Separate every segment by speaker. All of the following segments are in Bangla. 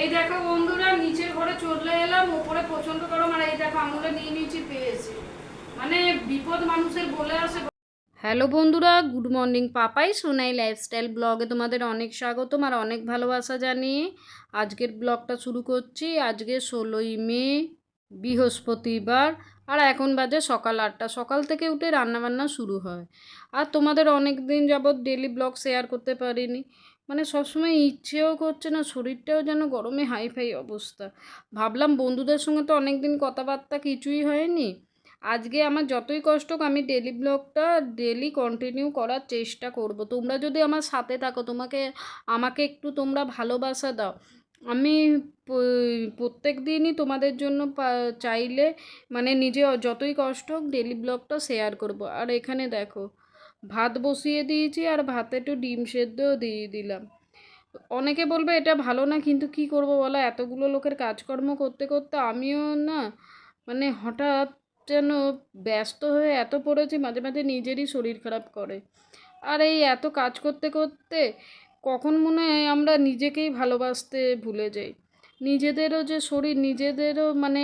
Speaker 1: এই দেখো বন্ধুরা, নিচের ঘরে চলে এলাম উপরে প্রচণ্ড গরম, আর এই দেখো আমরা নিয়ে নিয়েছি পেয়েছি। মানে বিপদ মানুষের বলে আসে। হ্যালো বন্ধুরা, good morning Papai, Sonai lifestyle ব্লগে তোমাদের অনেক স্বাগতম আর অনেক ভালোবাসা জানিয়ে আজকের ব্লগটা শুরু করছি। আজকে ষোলোই মে, বৃহস্পতিবার, আর এখন বাজে সকাল আটটা। সকাল থেকে উঠে রান্নাবান্না শুরু হয়। আর তোমাদের অনেক দিন যাবৎ ডেলি ব্লগ শেয়ার করতে পারিনি। মানে সবসময় ইচ্ছেও করছে না, শরীরটাও যেন গরমে হাই ফাই অবস্থা। ভাবলাম বন্ধুদের সঙ্গে তো অনেক দিন কথাবার্তা কিছুই হয়নি। আজকে আমার যতই কষ্ট হোক, আমি ডেলি ব্লগটা ডেলি কন্টিনিউ করার চেষ্টা করব। তোমরা যদি আমার সাথে থাকো, তোমাকে, আমাকে একটু তোমরা ভালোবাসা দাও। আমি প্রত্যেক দিনই তোমাদের জন্য চাইলে মানে নিজে যতই কষ্ট হোক ডেলি ব্লগটা শেয়ার করব। আর এখানে দেখো ভাত বসিয়ে দিয়েছি আর ভাতে একটু ডিম সেদ্ধও দিয়ে দিলাম। অনেকে বলবে এটা ভালো না, কিন্তু কি করব বলো? এতগুলো লোকের কাজকর্ম করতে করতে আমিও না মানে হঠাৎ যেন ব্যস্ত হয়ে এত পড়েছি, মাঝে মাঝে নিজেরই শরীর খারাপ করে। আর এই এত কাজ করতে করতে কখন মনে হয় আমরা নিজেকেই ভালোবাসতে ভুলে যাই। নিজেদেরও যে শরীর, নিজেদেরও মানে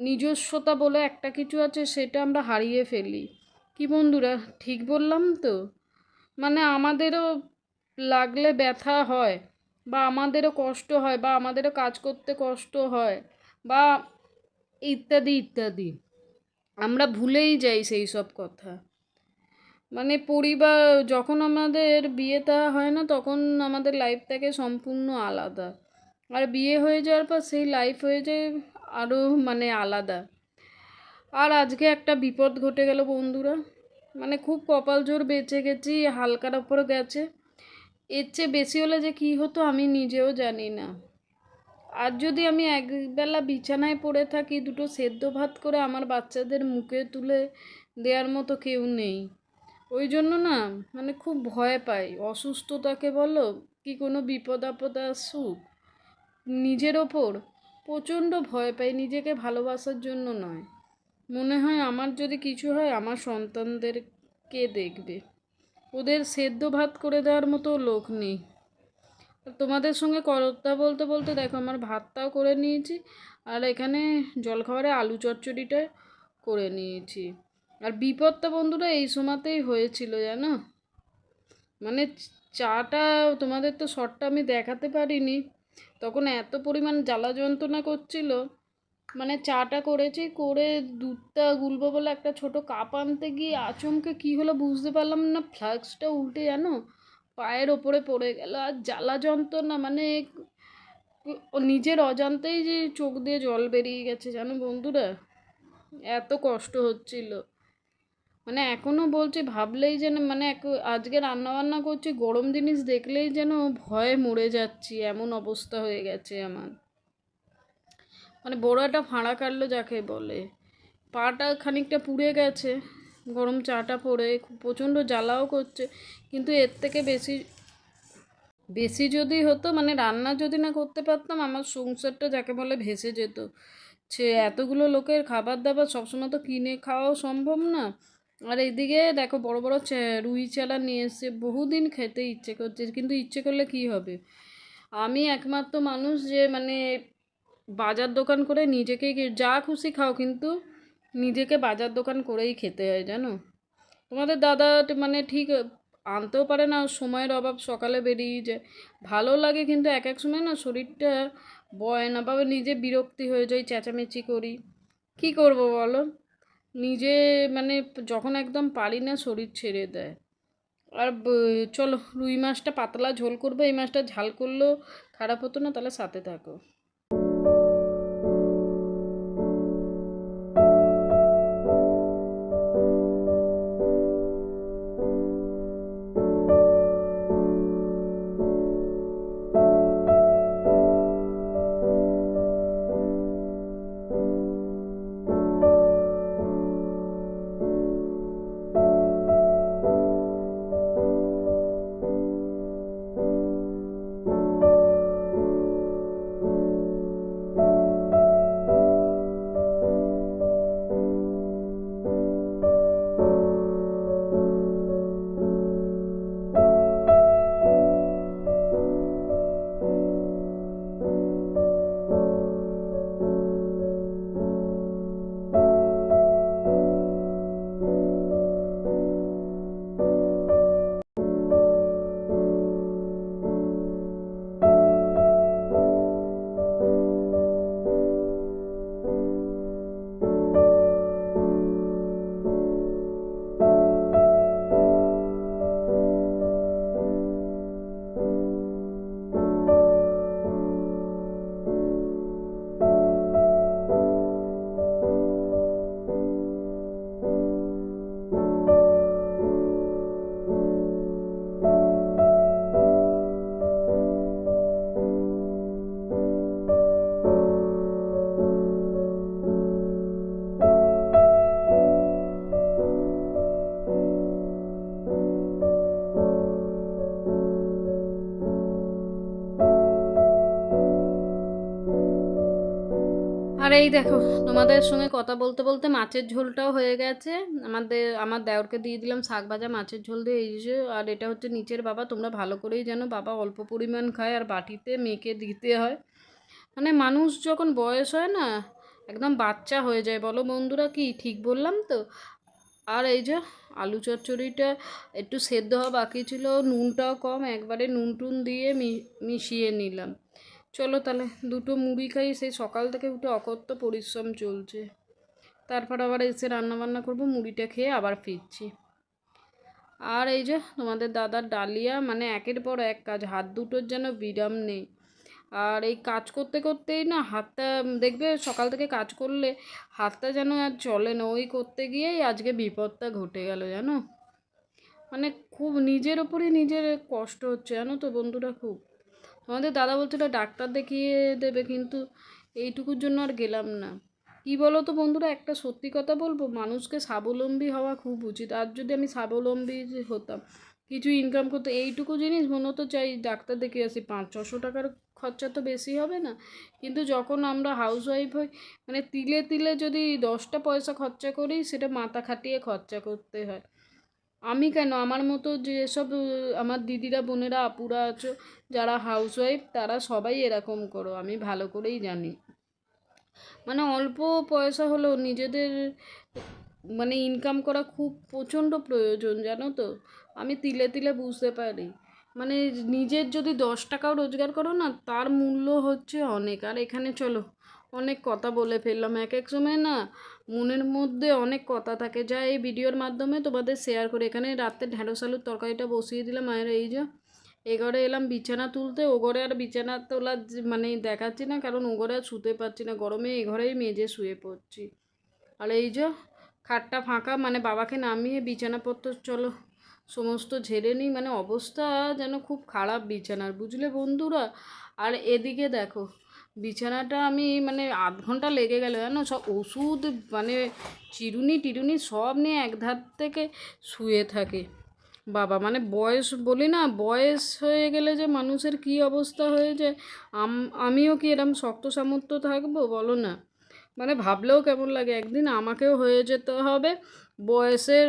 Speaker 1: নিজস্বতা বলে একটা কিছু আছে, সেটা আমরা হারিয়ে ফেলি। কি বন্ধুরা? ঠিক বললাম তো? মানে আমাদেরও লাগলে ব্যথা হয়, বা আমাদেরও কষ্ট হয়, বা আমাদেরও কাজ করতে কষ্ট হয়, বা ইত্যাদি ইত্যাদি। আমরা ভুলেই যাই সেই সব কথা। মানে পরিবার, যখন আমাদের বিয়েটা হয় না, তখন আমাদের লাইফ থেকে সম্পূর্ণ আলাদা। আর বিয়ে হয়ে যাওয়ার পর সেই লাইফ হয়ে যায় আরও মানে আলাদা। আর আজকে একটা বিপদ ঘটে গেল বন্ধুরা। মানে খুব কপাল জোর বেঁচে গেছি, হালকার ওপর গেছে। এর চেয়ে বেশি হলে যে কী হতো আমি নিজেও জানি না। আর যদি আমি একবেলা বিছানায় পড়ে থাকি, দুটো সেদ্ধ ভাত করে আমার বাচ্চাদের মুখে তুলে দেওয়ার মতো কেউ নেই। ওই জন্য না মানে খুব ভয় পাই। অসুস্থতাকে বলো কি কোনো বিপদ আপদ আসুক, নিজের ওপর প্রচণ্ড ভয় পাই, নিজেকে ভালোবাসার জন্য নয়। মনে হয় আমার যদি কিছু হয়, আমার সন্তানদের কে দেখবে। ওদের সেদ্ধ ভাত করে দেওয়ার মতো লোক নেই। তোমাদের সঙ্গে কথা বলতে বলতে দেখো, আমার ভাতটাও করে নিয়েছি আর এখানে জলখাবারে আলু চচ্চড়িটা করে নিয়েছি। আর বিপদটা বন্ধুরা এই সময়তেই হয়েছিল, জানো? মানে চাটা তোমাদের তো শর্টটা আমি দেখাতে পারিনি। তখন এত পরিমাণ জ্বালা যন্ত্রণা করছিল মানে চাটা করেছি, করে দুধটা গুলবো বলে একটা ছোট কাপ আনতে গিয়ে আচমকে কী হলো বুঝতে পারলাম না। ফ্লাক্সটা উল্টে জানো পায়ের ওপরে পড়ে গেল। আর জ্বালা যন্ত্রণা মানে নিজের অজান্তেই যে চোখ দিয়ে জল বেরিয়ে গেছে, জানো বন্ধুরা? এত কষ্ট হচ্ছিল। মানে এখনও বলছি, ভাবলেই যেন মানে এক, আজকে রান্না বান্না করছি, গরম জিনিস দেখলেই যেন ভয়ে মরে যাচ্ছি, এমন অবস্থা হয়ে গেছে আমার। মানে বড় একটা ফাঁড়া কাটলো যাকে বলে। পাটা খানিকটা পুড়ে গেছে, গরম চাটা খুব প্রচণ্ড জ্বালাও করছে। কিন্তু এর থেকে বেশি বেশি যদি হতো মানে রান্না যদি না করতে পারতাম, আমার সংসারটা যাকে বলে ভেসে যেত। সে এতগুলো লোকের খাবার দাবার সবসময় তো কিনে খাওয়াও সম্ভব না। আর এদিকে দেখো, বড় বড় রুই চালা নিয়ে এসছে বহুদিন খেতে ইচ্ছে করছে, কিন্তু ইচ্ছে করলে কি হবে? আমি একমাত্র মানুষ যে মানে বাজার দোকান করে নিজেকেই কি- যা খুশি খাও কিন্তু নিজেকে বাজার দোকান করেই খেতে হয়, জানো? তোমাদের দাদা মানে ঠিক আনতেও পারে না, সময়ের অভাব, সকালে বেরিয়ে যায় ভালো লাগে কিন্তু এক এক সময় না শরীরটা বয় না বা নিজে বিরক্তি হয়ে যায়, চেঁচামেচি করি। কি করব বলো? নিজে মানে যখন একদম পারি না শরীর ছেড়ে দেয়। আর চলো রুই মাছটা পাতলা ঝোল করব, এই মাছটা ঝাল করলেও খারাপ হতো না, তাহলে সাথে থাকো। আর এই দেখো, তোমাদের সঙ্গে কথা বলতে বলতে মাছের ঝোলটাও হয়ে গেছে। আমাদের, আমার দেওরকে দিয়ে দিলাম শাক ভাজা, মাছের ঝোল দিয়ে এই যে, আর এটা হচ্ছে নিচের বাবা, তোমরা ভালো করেই জানো, বাবা অল্প পরিমাণ খায় আর বাটিতে মেখে দিতে হয়। মানে মানুষ যখন বয়স হয় না, একদম বাচ্চা হয়ে যায়। বলো বন্ধুরা, কি ঠিক বললাম তো? আর এই যে, আলু চচ্চড়িটা একটু সেদ্ধ হওয়া বাকি ছিল, নুনটাও কম, একবারে নুন টুন দিয়ে মিশিয়ে নিলাম। চলো তাহলে, দুটো মুড়ি খাই, সেই সকাল থেকে উঠে অকত্য পরিশ্রম চলছে। তারপর আবার এসে রান্নাবান্না করব, মুড়িটা খেয়ে আবার ফিরছি। আর এই যে তোমাদের দাদার ডালিয়া মানে একের পর এক কাজ, হাত দুটোর যেন বিরাম নেই। আর এই কাজ করতে করতেই না হাতটা, দেখবে সকাল থেকে কাজ করলে হাতটা যেন আর চলে না, ওই করতে গিয়েই আজকে বিপদটা ঘটে গেল, জানো? মানে খুব নিজের ওপরই নিজের কষ্ট হচ্ছে, জানো তো বন্ধুরা, খুব। আমাদের দাদা বলছিল ডাক্তার দেখিয়ে দেবে, কিন্তু এইটুকুর জন্য আর গেলাম না। কি বলো তো বন্ধুরা, একটা সত্যি কথা বলব, মানুষকে স্বাবলম্বী হওয়া খুব উচিত। আর যদি আমি স্বাবলম্বী হতাম, কিছু ইনকাম করতে, এইটুকু জিনিস মনে তো চাই ডাক্তার দেখে আসি, পাঁচ, ছশো টাকার খরচা তো বেশি হবে না। কিন্তু যখন আমরা হাউস ওয়াইফ হই মানে তিলে তিলে যদি দশটা পয়সা খরচা করি, সেটা মাথা খাটিয়ে খরচা করতে হয়। আমি কেন? আমার মতো যেসব আমার দিদিরা, বোনেরা, আপুরা আছো, যারা হাউস ওয়াইফ তারা সবাই এরকম করো, আমি ভালো করেই জানি। মানে অল্প পয়সা হলেও নিজেদের মানে ইনকাম করা খুব প্রচণ্ড প্রয়োজন, জানো তো? আমি তিলে তিলে বুঝতে পারি। মানে নিজের যদি দশ টাকাও রোজগার করো না, তার মূল্য হচ্ছে অনেক। আর এখানে চলো অনেক কথা বলে ফেললাম, এক এক সময় না মনের মধ্যে অনেক কথা থাকে। যা এই ভিডিওর মাধ্যমে তোমাদের শেয়ার করে, এখানে রাতে ঢ্যাঁড়স আলুর তরকারিটা বসিয়ে দিলাম। আর এই যে, এ ঘরে এলাম বিছানা তুলতে, ও ঘরে আর বিছানা তোলা মানে দেখাচ্ছি না, কারণ ও ঘরে আর শুতে পারছি না। গরমে এ ঘরেই মেজে শুয়ে পড়ছি। আর এই যে, খাটটা ফাঁকা মানে বাবাকে নামিয়ে বিছানাপত্র, চলো সমস্ত ঝেড়ে নিই। মানে অবস্থা যেন খুব খারাপ বিছানার, বুঝলে বন্ধুরা? আর এদিকে দেখো বিছানাটা আমি মানে আধ ঘণ্টা লেগে গেল, জানো? সব ওষুধ মানে চিরুনি টিরুনি সব নিয়ে এক ধার থেকে শুয়ে থাকে। বাবা মানে বয়স বলি না, বয়স হয়ে গেলে যে মানুষের কি অবস্থা হয়ে যায়? আম, আমিও কি এরম শক্ত সামর্থ্য থাকব? বলো না। মানে ভাবলেও কেমন লাগে, একদিন আমাকেও হয়ে যেতে হবে, বয়সের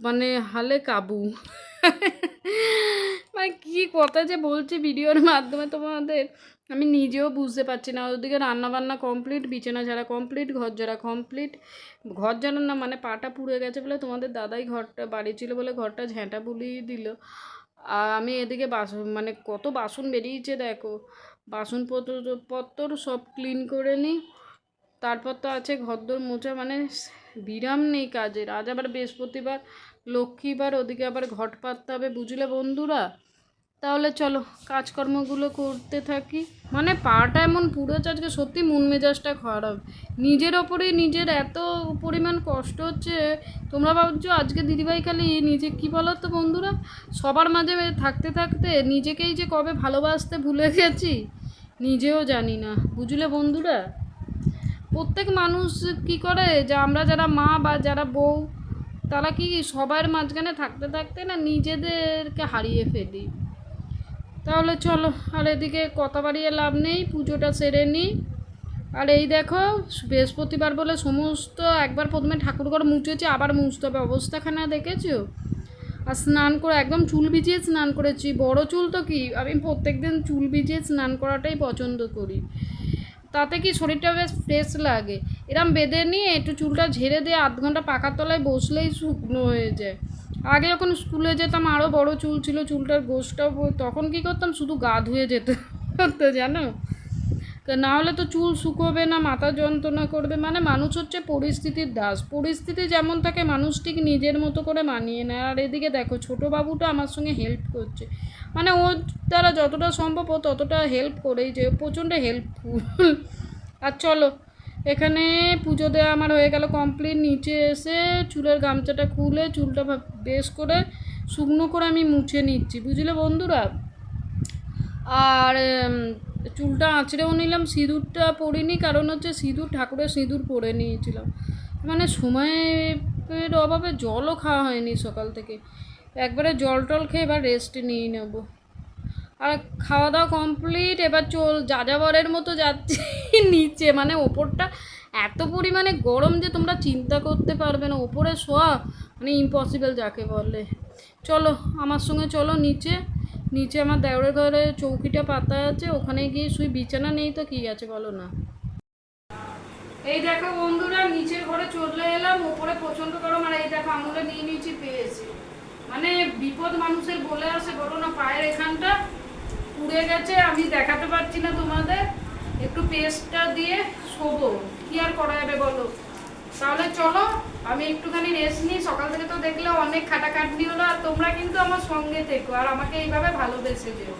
Speaker 1: মানে হালে কাবু। মানে কি কথা যে বলছি ভিডিওর মাধ্যমে তোমাদের। আমি নিজেও বুঝতে পারছি না। ওদিকে রান্নাবান্না কমপ্লিট বিছানা ঝাড়া কমপ্লিট ঘর ঝাড়া কমপ্লিট ঘর ঝাড়া না মানে পাটা পুড়ে গেছে বলে তোমাদের দাদাই ঘরটা, বাড়ি ছিল বলে ঘরটা ঝ্যাঁটা বুলিয়ে দিল। আর আমি এদিকে বাসন মানে কত বাসন বেরিয়েছে দেখো। বাসনপত্র পত্র সব ক্লিন করে নিই তারপর তো আছে ঘরদোর মোচা মানে বিরাম নেই কাজের। আজ আবার বৃহস্পতিবার, লক্ষ্মীবার, ওদিকে আবার ঘট পাততে হবে বুঝলে বন্ধুরা? তাহলে চলো, কাজকর্মগুলো করতে থাকি। মানে পাটা এমন পুড়েছে আজকে সত্যি মন মেজাজটা খারাপ। নিজের ওপরেই নিজের এত পরিমাণ কষ্ট হচ্ছে, তোমরা ভাবছ আজকে দিদিভাই খালি নিজে, কি বলো তো বন্ধুরা? সবার মাঝে থাকতে থাকতে নিজেকেই যে কবে ভালোবাসতে ভুলে গেছি, নিজেও জানি না। বুঝলে বন্ধুরা? প্রত্যেক মানুষ কি করে যে আমরা যারা মা বা যারা বউ, তারা কি সবার মাঝখানে থাকতে থাকতে না নিজেদেরকে হারিয়ে ফেলি? তাহলে চলো, আর এদিকে কথা বাড়িয়ে লাভ নেই, পুজোটা সেরে নিই আর এই দেখো, বৃহস্পতিবার বলে সমস্ত একবার প্রথমে ঠাকুরঘর মুছেছি, আবার মুছতে হবে। অবস্থাখানা দেখেছ? আর স্নান করে একদম চুল ভিজিয়ে স্নান করেছি। বড় চুল তো কি? আমি প্রত্যেক দিন চুল ভিজিয়ে স্নান করাটাই পছন্দ করি। তাতে কি শরীরটা বেশ ফ্রেশ লাগে। এরম বেঁধে নিয়ে একটু চুলটা ঝেড়ে দিয়ে আধ ঘণ্টা পাকার তলায় বসলেই শুকনো হয়ে যায়। আগে যখন স্কুলে যেতাম আরও বড় চুল ছিল, চুলটার গোষ্ঠটাও তখন কি করতাম? শুধু গা ধুয়ে যেতে। হতো জানো? না হলে তো চুল শুকোবে না, মাথা যন্ত্রণা করবে। মানে মানুষ হচ্ছে পরিস্থিতির দাস। পরিস্থিতি যেমন থাকে, মানুষ ঠিক নিজের মতো করে মানিয়ে নেয়। আর এদিকে দেখো, ছোটো বাবুটা আমার সঙ্গে হেল্প করছে। মানে ওর দ্বারা যতটা সম্ভব ও ততটা হেল্প করেই যে প্রচণ্ড হেল্পফুল আর চলো এখানে পুজো দেওয়া আমার হয়ে গেল কমপ্লিট নিচে এসে চুলের গামছাটা খুলে চুলটা বেশ করে শুকনো করে আমি মুছে নিচ্ছি। বুঝলে বন্ধুরা? আর চুলটা আঁচড়েও নিলাম, সিঁদুরটা পরিনি, কারণ হচ্ছে সিঁদুর, ঠাকুরের সিঁদুর পরে নিয়েছিলাম। মানে সময়ের অভাবে জলও খাওয়া হয়নি সকাল থেকে। একবারে জল টল খেয়ে এবার রেস্ট নিয়ে নেব। আর খাওয়া দাওয়া কমপ্লিট এবার চল যাযাবরের মতো যাচ্ছি। নিচে মানে ওপরটা এত পরিমাণে গরম যে তোমরা চিন্তা করতে পারবে না। ওপরে শোয়া মানে ইম্পসিবল যাকে বলে। চলো, আমার সঙ্গে চলো নিচে। নিচে আমার দেওরের ঘরে চৌকিটা পাতা আছে, ওখানে গিয়ে শুই। বিছানা নেই তো, কি আছে বলো না? এই দেখো বন্ধুরা, নিচের ঘরে চলে এলাম। ওপরে প্রচণ্ড গরম, আর এই দেখো আঙুলে নিয়ে নিয়েছি পেয়েছি। মানে বিপদ মানুষের বলে আসে, বলো না, পায়ের এখানটা পুড়ে গেছে, আমি দেখাতে পারছি না তোমাদের। একটু পেস্টটা দিয়ে শোবো। কি আর করা যাবে বলো? তাহলে চলো, আমি একটুখানি রেস্ট নিই। সকাল থেকে তো দেখলে অনেক খাটাখাটনি হলো, আর তোমরা কিন্তু আমার সঙ্গে থেকো, আর আমাকে এইভাবে ভালোবেসে যেও।